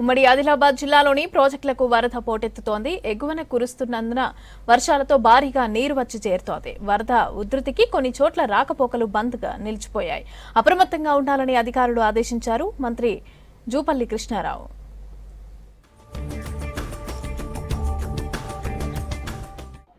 ఉమ్మడి ఆదిలాబాద్ జిల్లాలోని ప్రాజెక్టులకు వరద పోటెత్తుతోంది. ఎగువన కురుస్తున్నందున వర్షాలతో భారీగా నీరు వచ్చి చేరుతోంది. వరద ఉధృతికి కొన్ని చోట్ల రాకపోకలు బంద్గా నిలిచిపోయాయి. అప్రమత్తంగా ఉండాలని అధికారులు ఆదేశించారు. మంత్రి జూపల్లి కృష్ణారావు.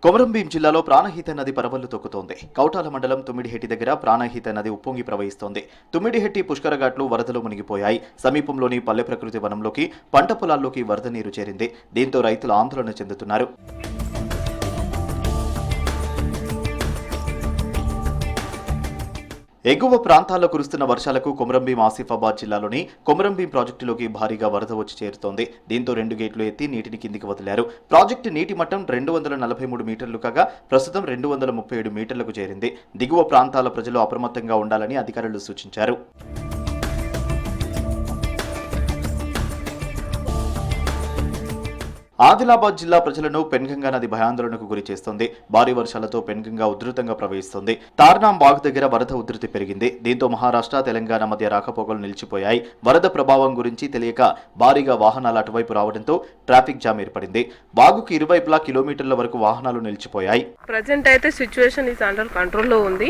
కొమరంభీం జిల్లాలో ప్రాణహిత నది పరవళ్ళు తొక్కుతోంది. కౌటాల మండలం తుమ్మిడిహెట్టి దగ్గర ప్రాణహిత నది ఉప్పొంగి ప్రవహిస్తోంది. తుమ్మిడిహెట్టి పుష్కరఘాట్లు వరదలు మునిగిపోయాయి. సమీపంలోని పల్లె ప్రకృతి వనంలోకి పంట పొలాల్లోకి వరద నీరు చేరింది. దీంతో రైతులు ఆందోళన చెందుతున్నారు. ఎగువ ప్రాంతాల్లో కురుస్తున్న వర్షాలకు కొమరంభీం ఆసిఫాబాద్ జిల్లాలోని కొమరంభీం ప్రాజెక్టులోకి భారీగా వరద వచ్చి చేరుతోంది. దీంతో రెండు గేట్లు ఎత్తి నీటిని కిందికి వదిలారు. ప్రాజెక్టు నీటి మట్టం రెండు వందల నలభై మూడు మీటర్లు కాగా ప్రస్తుతం రెండు వందల ముప్పై ఏడు మీటర్లకు చేరింది. దిగువ ప్రాంతాల ప్రజలు అప్రమత్తంగా ఉండాలని అధికారులు సూచించారు. ఆదిలాబాద్ జిల్లా ప్రజలను పెన్గంగా నది భయాందోళనకు గురి చేస్తోంది. భారీ వర్షాలతో పెన్గంగా ఉధృతంగా ప్రవహిస్తోంది. తార్నాం బాగ్ దగ్గర వరద ఉధృతి పెరిగింది. దీంతో మహారాష్ట్ర తెలంగాణ మధ్య రాకపోకలు నిలిచిపోయాయి. వరద ప్రభావం గురించి తెలియక భారీగా వాహనాలు అటువైపు రావడంతో ట్రాఫిక్ జామ్ ఏర్పడింది. బాగుకు ఇరువైపులా కిలోమీటర్ల వరకు వాహనాలు నిలిచిపోయాయి. ప్రజెంట్ అయితే సిచ్యువేషన్ ఈజ్ అండర్ కంట్రోల్లో ఉంది.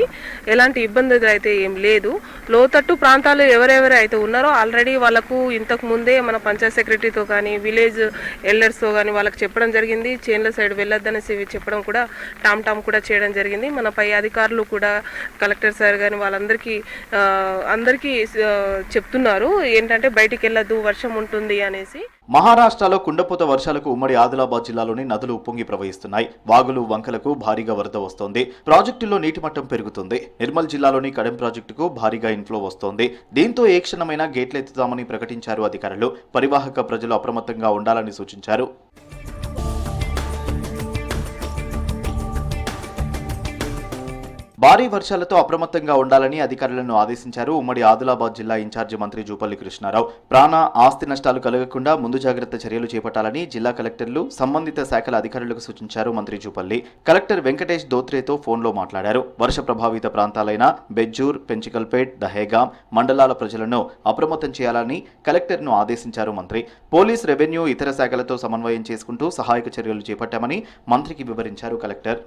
ఎలాంటి ఇబ్బంది అయితే ఏం లేదు. లోతట్టు ప్రాంతాలు ఎవరెవరైతే ఉన్నారో ఆల్రెడీ వాళ్ళకు ఇంతకు ముందే మన పంచాయత్ సెక్రటరీతో కానీ విలేజ్ ఎల్డర్స్తో కానీ వాళ్ళకి చెప్పడం జరిగింది. చేన్ల సైడ్ వెళ్ళొద్దనేసి చెప్పడం కూడా టామ్ టామ్ కూడా చేయడం జరిగింది. మన పై అధికారులు కూడా కలెక్టర్ సార్ కానీ వాళ్ళందరికీ అందరికీ చెప్తున్నారు. ఏంటంటే బయటికి వెళ్ళొద్దు వర్షం ఉంటుంది అనేసి. మహారాష్ట్రలో కుండపోత వర్షాలకు ఉమ్మడి ఆదిలాబాద్ జిల్లాలోని నదులు ఉప్పొంగి ప్రవహిస్తున్నాయి. వాగులు వంకలకు భారీగా వరద వస్తోంది. ప్రాజెక్టులో నీటి మట్టం పెరుగుతుంది. నిర్మల్ జిల్లాలోని కడెం ప్రాజెక్టుకు భారీగా ఇన్ఫ్లో వస్తోంది. దీంతో ఏ క్షణమైనా గేట్లెత్తుతామని ప్రకటించారు అధికారులు. పరివాహక ప్రజలు అప్రమత్తంగా ఉండాలని సూచించారు. భారీ వర్షాలతో అప్రమత్తంగా ఉండాలని అధికారులను ఆదేశించారు. ఉమ్మడి ఆదిలాబాద్ జిల్లా ఇన్ఛార్జి మంత్రి జూపల్లి కృష్ణారావు. ప్రాణ ఆస్తి నష్టాలు కలగకుండా ముందు జాగ్రత్త చర్యలు చేపట్టాలని జిల్లా కలెక్టర్లు సంబంధిత శాఖల అధికారులకు సూచించారు మంత్రి జూపల్లి. కలెక్టర్ వెంకటేష్ దోత్రేతో ఫోన్లో మాట్లాడారు. వర్ష ప్రభావిత ప్రాంతాలైన బెజ్జూర్ పెంచికల్పేట్ దహేగాం మండలాల ప్రజలను అప్రమత్తం చేయాలని కలెక్టర్ను ఆదేశించారు మంత్రి. పోలీస్ రెవెన్యూ ఇతర శాఖలతో సమన్వయం చేసుకుంటూ సహాయక చర్యలు చేపట్టామని మంత్రికి వివరించారు కలెక్టర్.